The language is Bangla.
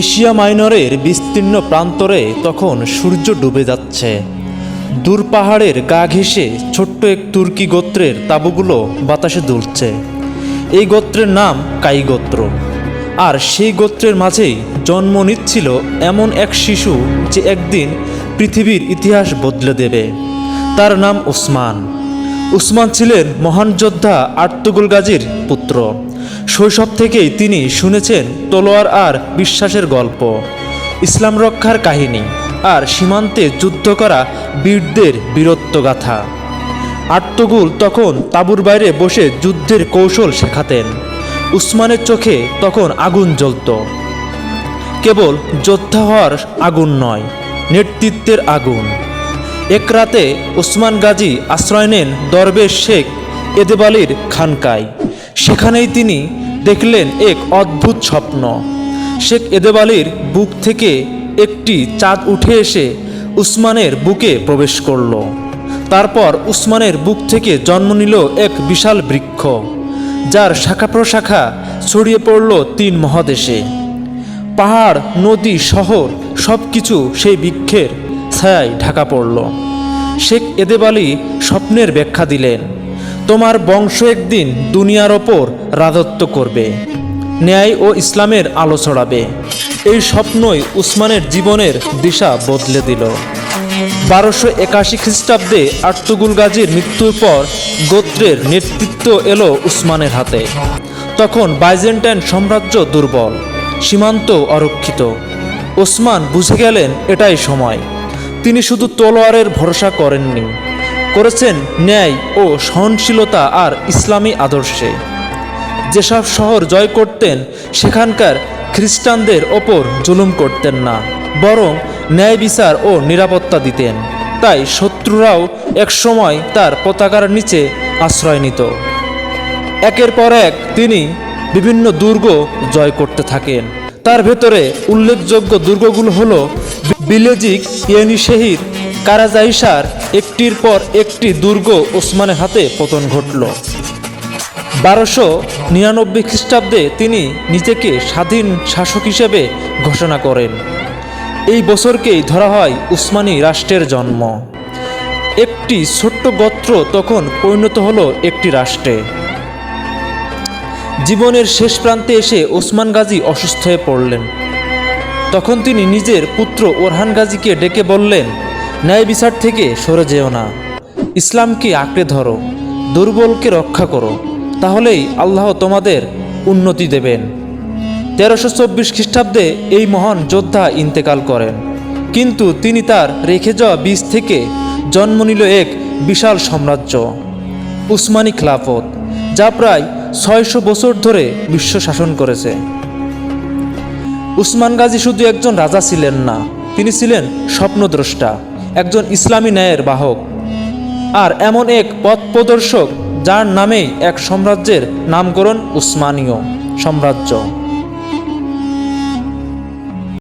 এশিয়া মাইনরের বিস্তীর্ণ প্রান্তরে তখন সূর্য ডুবে যাচ্ছে। দূর পাহাড়ের গা ঘেঁষে ছোট্ট এক তুর্কি গোত্রের তাঁবুগুলো বাতাসে দুলছে। এই গোত্রের নাম কাই গোত্র। আর সেই গোত্রের মাঝেই জন্ম নিচ্ছিল এমন এক শিশু যে একদিন পৃথিবীর ইতিহাস বদলে দেবে। তার নাম উসমান উসমান ছিলেন মহান যোদ্ধা আর্তুগুল গাজীর পুত্র। শৈশব থেকেই তিনি শুনেছেন তলোয়ার আর বিশ্বাসের গল্প, ইসলাম রক্ষার কাহিনী আর সীমান্তে যুদ্ধ করা বীরদের বীরত্বগাথা। আর্তগুল তখন তাঁবুর বাইরে বসে যুদ্ধের কৌশল শেখাতেন। উসমানের চোখে তখন আগুন জ্বলত। কেবল যোদ্ধা হওয়ার আগুন নয়, নেতৃত্বের আগুন। এক রাতে ওসমান গাজী আশ্রয় নেন দরবেশ শেখ এদেবালির খানকায়। সেখানেই তিনি দেখলেন এক অদ্ভুত স্বপ্ন। শেখ এদেবালির বুক থেকে একটি চাঁদ উঠে এসে উসমানের বুকে প্রবেশ করল। তারপর উসমানের বুক থেকে জন্ম নিল এক বিশাল বৃক্ষ, যার শাখা প্রশাখা ছড়িয়ে পড়ল তিন মহাদেশে। পাহাড়, নদী শহর সব কিছু সেই বৃক্ষের ছায়ায় ঢাকা পড়ল। শেখ এদেব আলী স্বপ্নের ব্যাখ্যা দিলেন। তোমার বংশ একদিন দুনিয়ার ওপর রাজত্ব করবে, ন্যায় ও ইসলামের আলো ছড়াবে। এই স্বপ্নই উসমানের জীবনের দিশা বদলে দিল। বারোশো একাশি খ্রিস্টাব্দে আর্তুগুল গাজীর মৃত্যুর পর গোত্রের নেতৃত্ব এলো উসমানের হাতে। তখন বাইজেন্টাইন সাম্রাজ্য দুর্বল, সীমান্ত অরক্ষিত। ওসমান বুঝে গেলেন এটাই সময়। তিনি শুধু তলোয়ারের ভরসা করেননি। করেছেন ন্যায় ও সহনশীলতা আর ইসলামী আদর্শে। যেসব শহর জয় করতেন, সেখানকার খ্রিস্টানদের ওপর জুলুম করতেন না, বরং ন্যায় বিচার ও নিরাপত্তা দিতেন। তাই শত্রুরাও একসময় তার পতাকার নিচে আশ্রয় নিত। একের পর এক তিনি বিভিন্ন দুর্গ জয় করতে থাকেন। তার ভেতরে উল্লেখযোগ্য দুর্গগুলো হলো বিলেজিক ইয়েনিশেহির কারাজাইসার একটির পর একটি দুর্গ ওসমানের হাতে পতন ঘটল। বারোশো নিরানব্বই খ্রিস্টাব্দে তিনি নিজেকে স্বাধীন শাসক হিসেবে ঘোষণা করেন। এই বছরকেই ধরা হয় উসমানী রাষ্ট্রের জন্ম। একটি ছোট্ট গোত্র তখন পরিণত হলো একটি রাষ্ট্রে। জীবনের শেষ প্রান্তে এসে ওসমান গাজী অসুস্থ হয়ে পড়লেন। তখন তিনি নিজের পুত্র ওরহান গাজীকে ডেকে বললেন ন্যায় বিচার থেকে সরে যেও না। ইসলামকে আঁকড়ে ধরো, দুর্বলকে রক্ষা করো, তাহলেই আল্লাহ তোমাদের উন্নতি দেবেন। তেরোশো চব্বিশ খ্রিস্টাব্দে এই মহান যোদ্ধা ইন্তেকাল করেন। কিন্তু তিনি তার রেখে যাওয়া বীজ থেকে জন্ম নিল এক বিশাল সাম্রাজ্য, উসমানী খিলাফত, যা প্রায় ছয়শো বছর ধরে বিশ্ব শাসন করেছে। উসমান গাজী শুধু একজন রাজা ছিলেন না, তিনি ছিলেন স্বপ্নদ্রষ্টা। একজন ইসলামী ন্যায়ের বাহক। আর এমন এক পথ প্রদর্শক যার নামে এক সাম্রাজ্যের নামকরণ উসমানীয় সাম্রাজ্য।